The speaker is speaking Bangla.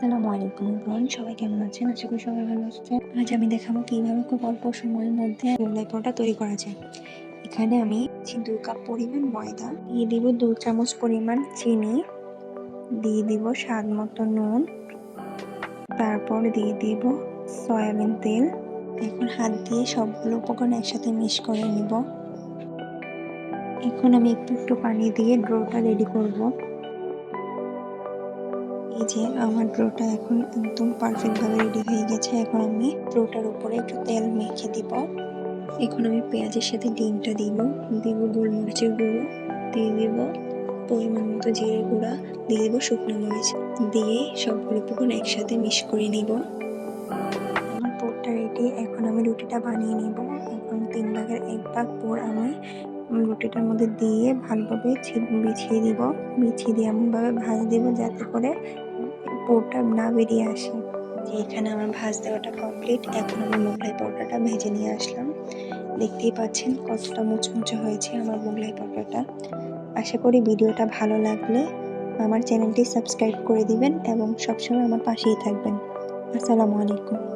আসসালামু আলাইকুম এভরিওয়ান সবাই কেমন আছেন? আশা করি সবাই ভালো আছেন। আজ আমি দেখাবো কীভাবে খুব অল্প সময়ের মধ্যে মোগলাই পরোটা তৈরি করা যায়। এখানে আমি দু কাপ পরিমাণ ময়দা, দিয়ে দিব দু চামচ পরিমাণ চিনি, দিয়ে দিব স্বাদ মতো নুন, তারপর দিয়ে দিব সয়াবিন তেল। এখন হাত দিয়ে সবগুলো উপকরণ একসাথে মিক্স করে নিব। এখন আমি একটু একটু পানি দিয়ে ড্রোটা রেডি করব। এই যে আমার ড্রোটা এখন একদম পারফেক্ট ভাবে রেডি হয়ে গেছে, এখন আমি ড্রোটার উপরে একটু তেল মেখে দিব। এখন আমি পেঁয়াজের সাথে ডিমটা দিব দিব গোলমরিচের গুঁড়ো, দিয়ে দিব পরিমাণ মতো জিরে গুঁড়া, দিয়ে দিব শুকনো মরিচ, দিয়ে সবগুলো উপকরণ একসাথে মিক্স করে নিব। আমার পোরটা রেডি এখন আমি রুটিটা বানিয়ে নিব। এখন তিন ভাগের এক ভাগ পোর আমি রুটিটার মধ্যে দিয়ে ভালোভাবে বিছিয়ে দিব। বিছিয়ে দিয়ে এমনভাবে ভাজ দিব যাতে করে পোরটা না বেরিয়ে আসে। যে এখানে আমার ভাজ দেওয়াটা কমপ্লিট এখন আমি মোগলাই পরোটাটা ভেজে নিয়ে আসলাম। দেখতেই পাচ্ছেন কতটা মুচমুচে হয়েছে আমার মোগলাই পরোটাটা। আশা করি ভিডিওটা ভালো লাগলে আমার চ্যানেলটি সাবস্ক্রাইব করে দিবেন এবং সবসময় আমার পাশেই থাকবেন। আসসালামু আলাইকুম।